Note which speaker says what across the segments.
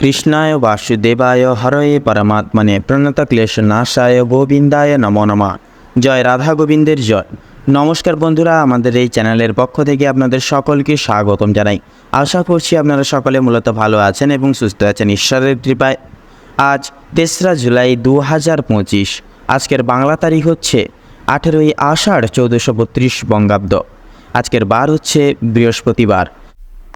Speaker 1: কৃষ্ণায় বাসুদেবায় হরয়ে পরমাত্মনে প্রণত ক্লেশ নাশায় গোবিন্দায় নমো নমঃ। জয় রাধা গোবিন্দের জয়। নমস্কার বন্ধুরা, আমাদের এই চ্যানেলের পক্ষ থেকে আপনাদের সকলকে স্বাগতম জানাই। আশা করছি আপনারা সকলে মূলত ভালো আছেন এবং সুস্থ আছেন ঈশ্বরের কৃপায়। আজ তেসরা জুলাই দু হাজার পঁচিশ, আজকের বাংলা তারিখ হচ্ছে আঠেরোই আষাঢ় চৌদ্দশো বত্রিশ বঙ্গাব্দ। আজকের বার হচ্ছে বৃহস্পতিবার।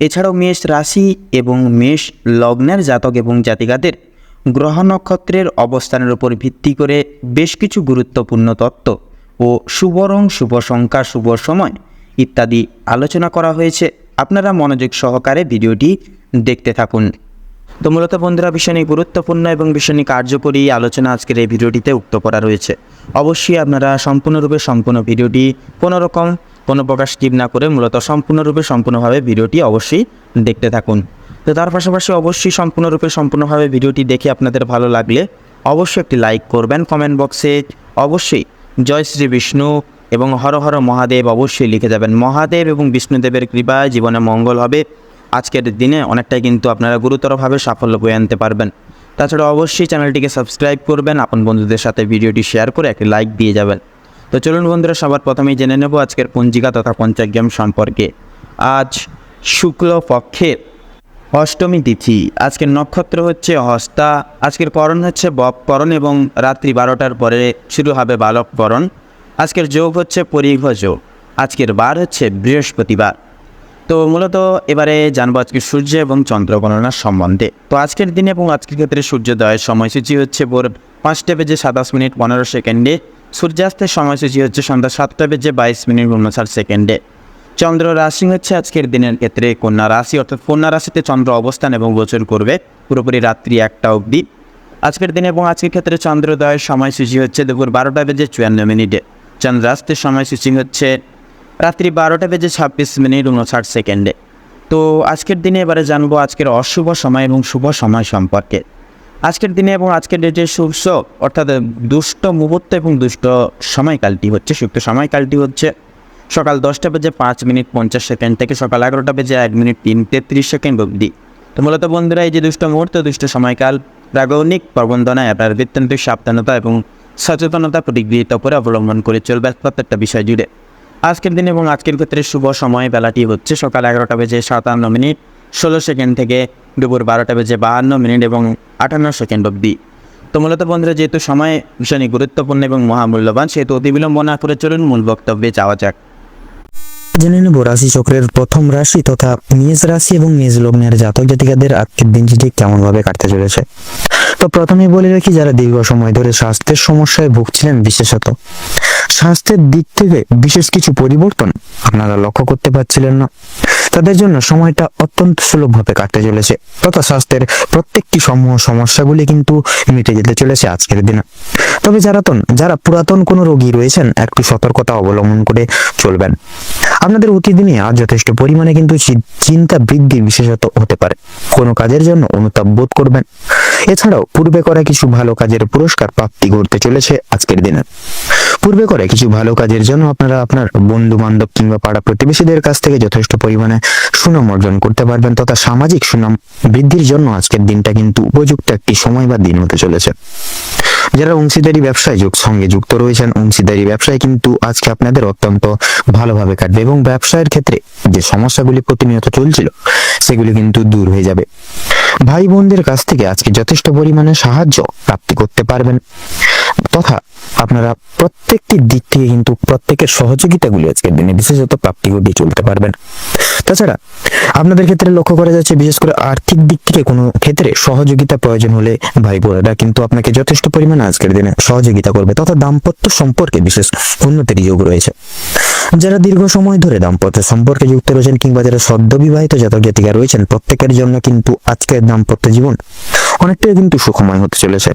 Speaker 1: এছাড়াও মেষ রাশি এবং মেষ লগ্নের জাতক এবং জাতিকাদের গ্রহ নক্ষত্রের অবস্থানের উপর ভিত্তি করে বেশ কিছু গুরুত্বপূর্ণ তত্ত্ব ও শুভ রং শুভ সংখ্যা, শুভ সময় ইত্যাদি আলোচনা করা হয়েছে। আপনারা মনোযোগ সহকারে ভিডিওটি দেখতে থাকুন। তো মূলত বন্ধুরা ভীষণই গুরুত্বপূর্ণ এবং ভীষণই কার্যকরী আলোচনা আজকের এই ভিডিওটিতে উক্ত করা রয়েছে। অবশ্যই আপনারা সম্পূর্ণরূপে সম্পূর্ণ ভিডিওটি কোনো রকম কোনো প্রকার স্কিপ না করে মূলত সম্পূর্ণরূপে সম্পূর্ণভাবে ভিডিওটি অবশ্যই দেখতে থাকুন। তো তার পাশাপাশি অবশ্যই সম্পূর্ণরূপে সম্পূর্ণভাবে ভিডিওটি দেখে আপনাদের ভালো লাগলে অবশ্যই একটি লাইক করবেন কমেন্ট বক্সে অবশ্যই জয় শ্রী বিষ্ণু এবং হর হর মহাদেব অবশ্যই লিখে যাবেন, মহাদেব এবং বিষ্ণুদেবের কৃপায় জীবনে মঙ্গল হবে। আজকের দিনে অনেকটাই কিন্তু আপনারা গুরুতরভাবে সাফল্য বয়ে আনতে পারবেন। তাছাড়া অবশ্যই চ্যানেলটিকে সাবস্ক্রাইব করবেন, আপন বন্ধুদের সাথে ভিডিওটি শেয়ার করে একটি লাইক দিয়ে যাবেন। তো চলুন বন্ধুরা, সবার প্রথমেই জেনে নেব আজকের পঞ্জিকা তথা পঞ্চাগ্রাম সম্পর্কে। আজ শুক্ল পক্ষের অষ্টমী তিথি। আজকের নক্ষত্র হচ্ছে হস্তা আজকের করণ হচ্ছে বপকরণ এবং রাত্রি বারোটার পরে শুরু হবে বালককরণ আজকের যোগ হচ্ছে পরিঘ যোগ। আজকের বার হচ্ছে বৃহস্পতিবার। তো মূলত এবারে জানব আজকে সূর্য এবং চন্দ্র গণনার সম্বন্ধে। তো আজকের দিনে এবং আজকের ক্ষেত্রে সূর্যোদয়ের সময়সূচি হচ্ছে ভোর পাঁচটা বেজে সাতাশ মিনিট পনেরো সেকেন্ডে। সূর্যাস্তের সময়সূচি হচ্ছে সন্ধ্যা সাতটা বেজে বাইশ মিনিট উনষাট সেকেন্ডে। চন্দ্র রাশি হচ্ছে আজকের দিনের ক্ষেত্রে কন্যা রাশি, অর্থাৎ কন্যা রাশিতে চন্দ্র অবস্থান এবং গোচর করবে পুরোপুরি রাত্রি একটা অবধি। আজকের দিনে এবং আজকের ক্ষেত্রে চন্দ্রোদয়ের সময়সূচি হচ্ছে দুপুর বারোটা বেজে চুয়ান্ন মিনিটে। চন্দ্রাস্তের সময়সূচি হচ্ছে রাত্রি বারোটা বেজে ছাব্বিশ মিনিট উনষাট সেকেন্ডে। তো আজকের দিনে এবারে জানব আজকের অশুভ সময় এবং শুভ সময় সম্পর্কে। আজকের দিনে এবং আজকের ডেটে শুভ অর্থাৎ দুষ্ট মুহূর্ত এবং দুষ্ট সময়কালটি হচ্ছে, সুপ্ত সময়কালটি হচ্ছে সকাল দশটা বেজে পাঁচ মিনিট পঞ্চাশ সেকেন্ড থেকে সকাল এগারোটা বেজে এক মিনিট তিন তেত্রিশ সেকেন্ড অবধি। তো মূলত বন্ধুরা, এই যে দুষ্ট মুহূর্ত, দুষ্ট সময়কাল রাগৌনিক প্রবন্ধনায় আপনার অত্যন্ত সাবধানতা এবং সচেতনতা প্রতিগৃহীত করে অবলম্বন করে চলবে প্রত্যেকটা বিষয় জুড়ে। আজকের দিন এবং আজকের ক্ষেত্রে শুভ সময় বেলাটি হচ্ছে সকাল এগারোটা বেজে সাতান্ন মিনিট, ষোলো সেকেন্ড থেকে দুপুর বারোটা বেজে বাহান্ন মিনিট এবং আটান্ন সেকেন্ড অবধি। তো মূলত বন্ধুরা, যেহেতু সময় ভীষণই গুরুত্বপূর্ণ এবং মহামূল্যবান, সেহেতু অতি বিলম্ব না করে চলুন মূল বক্তব্যে যাওয়া যাক।
Speaker 2: জেনে নেব রাশি চক্রের প্রথম রাশি তথা মেষ রাশি এবং মেষ লগ্নের জাতক জাতিকাদের আজকের দিনটি কেমন ভাবে কাটতে চলেছে। তো প্রথমে বলে রাখি, যারা দীর্ঘ সময় ধরে স্বাস্থ্যের সমস্যায় ভুগছিলেন বিশেষত, স্বাস্থ্যের দিক থেকে বিশেষ কিছু পরিবর্তন আপনারা লক্ষ্য করতে পারছিলেন না। তাদের জন্য সময়টা অত্যন্ত সুলভভাবে কাটতে চলেছে। তথা স্বাস্থ্যের প্রত্যেকটি সমূহ সমস্যাগুলি কিন্তু মিটে যেতে চলেছে আজকের দিনে। তবে যারা যারা পুরাতন কোনো রোগী রয়েছেন, একটু সতর্কতা অবলম্বন করে চলবেন। আপনাদের অতিদিনে আর যথেষ্ট পরিমাণে কিন্তু চিন্তা বৃদ্ধি বিশেষত হতে পারে। কোনো কাজের জন্য অনুতাপ বোধ করবেন। এছাড়াও পূর্বে করা কিছু ভালো কাজের পুরস্কার প্রাপ্তি করতে চলেছে আজকের দিনে। পূর্বে করে কিছু ভালো কাজের জন্য আপনারা আপনার বন্ধু বান্ধব কিংবা পাড়া প্রতিবেশীদের কাছ থেকে যথেষ্ট পরিমাণে সুনাম অর্জন করতে পারবেন তথা সামাজিক সুনাম বৃদ্ধির জন্য আজকের দিনটা কিন্তু উপযুক্ত একটি সময় বা দিন হতে চলেছে। যারা অংশীদারি ব্যবসায় যুগ সঙ্গে যুক্ত রয়েছেন, অংশীদারি ব্যবসায় কিন্তু আজকে আপনাদের অত্যন্ত ভালোভাবে কাটবে এবং ব্যবসায়ের ক্ষেত্রে যে সমস্যাগুলি প্রতিনিয়ত চলছিল, সেগুলি কিন্তু দূর হয়ে যাবে। ভাই বোনদের কাছ থেকে আজকে যথেষ্ট পরিমাণে সাহায্য প্রাপ্তি করতে পারবেন। তথা আপনারা প্রত্যেকটি দিক থেকে কিন্তু প্রত্যেকের সহযোগিতাগুলি আজকের দিনে বিশেষত প্রাপ্তি ঘটিয়ে চলতে পারবেন। তাছাড়া আপনাদের ক্ষেত্রে লক্ষ্য করা যাচ্ছে, বিশেষ করে আর্থিক দিক থেকে কোনো ক্ষেত্রে সহযোগিতা প্রয়োজন হলে ভাই বোনেরা কিন্তু আপনাকে যথেষ্ট পরিমাণে আজকের দিনে সহযোগিতা করবে। তথা দাম্পত্য সম্পর্কে বিশেষ উন্নতির যোগ রয়েছে। যারা দীর্ঘ সময় ধরে দাম্পত্য সম্পর্কে যুক্ত রয়েছেন কিংবা যারা সদ্য বিবাহিত জাতক জাতিকা রয়েছেন, প্রত্যেকের জন্য কিন্তু আজকের দাম্পত্য জীবন অনেকটাই কিন্তু সুখময় হতে চলেছে।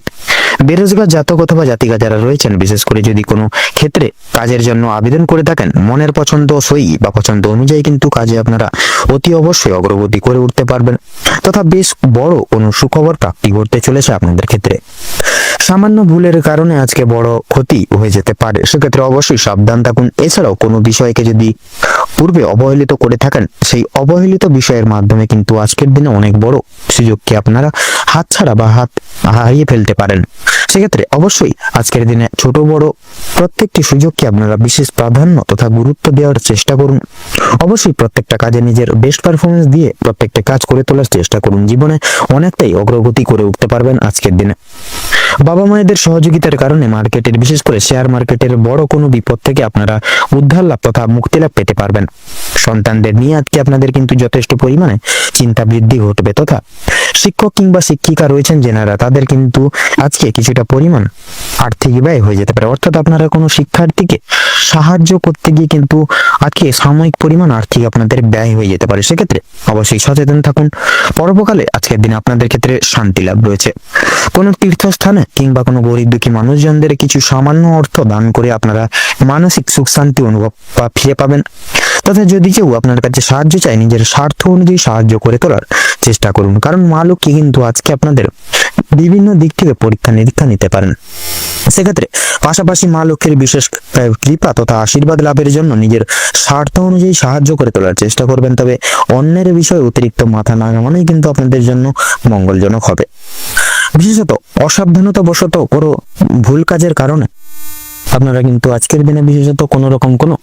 Speaker 2: বেরোজগার জাতক অথবা জাতিকা যারা রয়েছেন, বিশেষ করে যদি কোনো ক্ষেত্রে কাজের জন্য আবেদন করে থাকেন, মনের পছন্দ সই বা পছন্দ অনুযায়ী কিন্তু কাজে আপনারা অতি অবশ্যই অগ্রগতি করে উঠতে পারবেন। তথা বেশ বড় কোনো সুখবর প্রাপ্তি করতে চলেছে আপনাদের ক্ষেত্রে। সামান্য ভুলের কারণে আজকে বড় ক্ষতি হয়ে যেতে পারে। সেক্ষেত্রে অবশ্যই সাবধান থাকুন। এছাড়াও কোনো বিষয়কে যদি পূর্বে অবহেলিত করে থাকেন, সেই অবহেলিত বিষয়ের মাধ্যমে কিন্তু আজকের দিনে অনেক বড় সুযোগকে আপনারা হাত ছাড়া বা হাত হারিয়ে ফেলতে পারেন। সেক্ষেত্রে অবশ্যই আজকের দিনে ছোট বড় প্রত্যেকটি সুযোগকে আপনারা বিশেষ প্রাধান্য তথা গুরুত্ব দেওয়ার চেষ্টা করুন। অবশ্যই প্রত্যেকটা কাজে নিজের বেস্ট পারফরমেন্স দিয়ে প্রত্যেকটা কাজ করে তোলার চেষ্টা করুন। জীবনে অনেকটাই অগ্রগতি করে উঠতে পারবেন আজকের দিনে। বাবা মায়েদের সহযোগিতার কারণে মার্কেটের, বিশেষ করে শেয়ার মার্কেটের বড় কোনো বিপদ থেকে আপনারা উদ্ধার লাভ তথা মুক্তি লাভ পেতে পারবেন। সন্তানদের নিয়ে আজকে আপনাদের কিন্তু যথেষ্ট পরিমাণে চিন্তা বৃদ্ধি ঘটবে তথা শিক্ষক কিংবা শিক্ষিকা রয়েছেন যেনারা, তাদের কিন্তু আজকে কিছুটা পরিমাণ আর্থিক ব্যয় হয়ে যেতে পারে। অর্থাৎ আপনারা কোনো শিক্ষার্থীকে সাহায্য করতে গিয়ে কিন্তু আজকে সাময়িক পরিমাণ আর্থিক আপনাদের ব্যয় হয়ে যেতে পারে। সেক্ষেত্রে অবশ্যই সচেতন থাকুন। পরবকালে আজকের দিনে আপনাদের ক্ষেত্রে শান্তি লাভ রয়েছে। কোনো তীর্থস্থানে কিংবা কোনো গরিব দুঃখী মানুষজনদের কিছু সামান্য অর্থ দান করে আপনারা মানসিক সুখ শান্তি অনুভব ফিরে পাবেন। তথা যদি কেউ আপনার কাছে সাহায্য চায় নিজের স্বার্থ অনুযায়ী সাহায্য করে তোলার চেষ্টা করুন। কারণ মা লক্ষ্মী কিন্তু আজকে আপনাদের বিভিন্ন দিক থেকে পরীক্ষা নিরীক্ষা নিতে পারেন। সেক্ষেত্রে পাশাপাশি মা লক্ষ্মীর বিশেষ কৃপা তথা আশীর্বাদ লাভের জন্য নিজের স্বার্থ অনুযায়ী সাহায্য করে তোলার চেষ্টা করবেন। তবে অন্যের বিষয়ে অতিরিক্ত মাথা না ঘামানোই কিন্তু আপনাদের জন্য মঙ্গলজনক হবে। বিশেষত অসাবধানতা বশত কোনো ভুল কাজের কারণে আপনারা কিন্তু আজকের দিনে বিশেষত কোনো রকম কোনো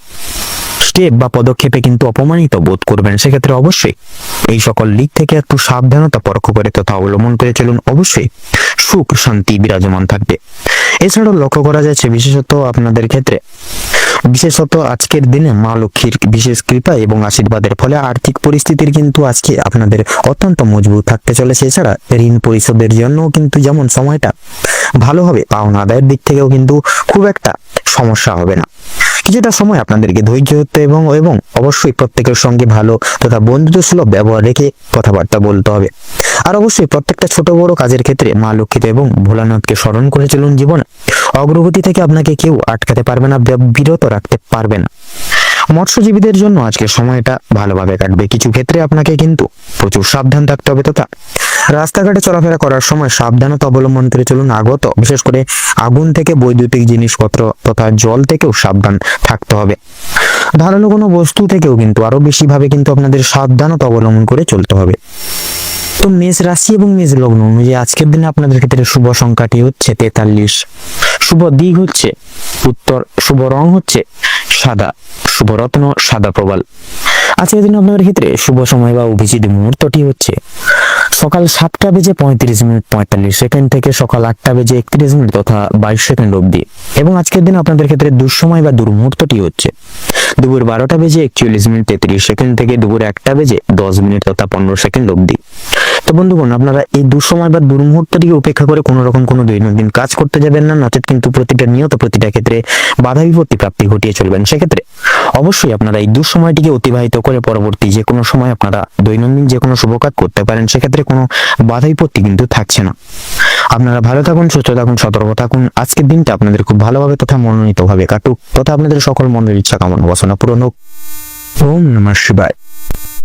Speaker 2: স্টেপ বা পদক্ষেপে কিন্তু অপমানিত বোধ করবেন, সেক্ষেত্রে অবশ্যই এই সকল দিক থেকে একটু সাবধানতা পরোক্ষ করে তথা অবলম্বন করে চলুন। অবশ্যই সুখ, শান্তি বিরাজমান থাকবে। এছাড়াও লক্ষ্য করা যাচ্ছে বিশেষত আপনাদের ক্ষেত্রে, বিশেষত আজকের দিনে মা লক্ষ্মীর বিশেষ কৃপা এবং আশীর্বাদের ফলে আর্থিক পরিস্থিতির কিন্তু আজকে আপনাদের অত্যন্ত মজবুত থাকতে চলেছে। এছাড়া ঋণ পরিশোধের জন্য কিন্তু যেমন সময়টা ভালো হবে পাওনা আদায়ের দিক থেকেও কিন্তু খুব একটা সমস্যা হবে না। কিছুটা সময় আপনাদেরকে ধৈর্য হতে এবং এবং অবশ্যই প্রত্যেকের সঙ্গে ভালো তথা বন্ধুত্ব সুলভ ব্যবহার রেখে কথাবার্তা বলতে হবে। আর অবশ্যই প্রত্যেকটা ছোট বড় কাজের ক্ষেত্রে মা লক্ষ্মীতে এবং ভোলানাথকে স্মরণ করে চলুন জীবনে। অগ্রগতি থেকে আপনাকে কেউ আটকাতে পারবে না বিরত রাখতে পারবে না। মৎস্যজীবীদের জন্য আজকে সময়টা ভালোভাবে কাটবে। কিছু ক্ষেত্রে আপনাকে কিন্তু প্রচুর সাবধান থাকতে হবে তথা রাস্তাঘাটে চলাফেরা করার সময় সাবধানতা অবলম্বন করে চলুন আগত। বিশেষ করে আগুন থেকে বৈদ্যুতিক জিনিসপত্র তথা জল থেকেও সাবধান থাকতে হবে। ধারালো কোনো বস্তু থেকেও কিন্তু আরও বেশি ভাবে কিন্তু আপনাদের সাবধানতা অবলম্বন করে চলতে হবে। তো মেষ রাশি এবং মেষ লগ্ন অনুযায়ী আজকের দিনে আপনাদের ক্ষেত্রে শুভ সংখ্যাটি হচ্ছে তেতাল্লিশ। শুভ দিক হচ্ছে উত্তর, শুভ রং হচ্ছে সাদা, শুভ রত্ন সাদা প্রবাল। আজকের দিনে আপনাদের ক্ষেত্রে শুভ সময় বা অভিজিৎ মুহূর্তটি হচ্ছে সকাল সাতটা বেজে পঁয়ত্রিশ মিনিট, পঁয়তাল্লিশ সেকেন্ড থেকে সকাল আটটা বেজে একত্রিশ মিনিট তথা বাইশ সেকেন্ড অবধি। এবং আজকের দিন আপনাদের ক্ষেত্রে দুঃসময় বা দুর্মুহূর্তটি হচ্ছে। দুপুর বারোটা বেজে একচল্লিশ মিনিট, তেত্রিশ সেকেন্ড থেকে দুপুর একটা বেজে দশ মিনিট তথা পনেরো সেকেন্ড অবধি। তো বন্ধুগণ, আপনারা এই দুঃসময় বা দুর্মুহূর্তটিকে উপেক্ষা করে কোনো রকম কোনো দৈনন্দিন কাজ করতে যাবেন না, নচেত কিন্তু প্রতিটা নিয়ত, প্রতিটা ক্ষেত্রে বাধা বিপত্তি প্রাপ্তি ঘটিয়ে চলবেন। সেক্ষেত্রে অবশ্যই আপনারা এই দুঃসময়টিকে অতিবাহিত করে পরবর্তী যে কোনো সময় আপনারা দৈনন্দিন যে কোনো শুভ কাজ করতে পারেন, সেক্ষেত্রে কোনো বাধা বিপত্তি কিন্তু থাকছে না। আপনারা ভালো থাকুন, সুস্থ থাকুন, সতর্ক থাকুন। আজকের দিনটা আপনাদের খুব ভালোভাবে তথা মনোনীতভাবে কাটুক। তথা আপনাদের সকল মনের ইচ্ছা কামনা বাসনা পূরণ হোক। ওম নমঃ শিবায়।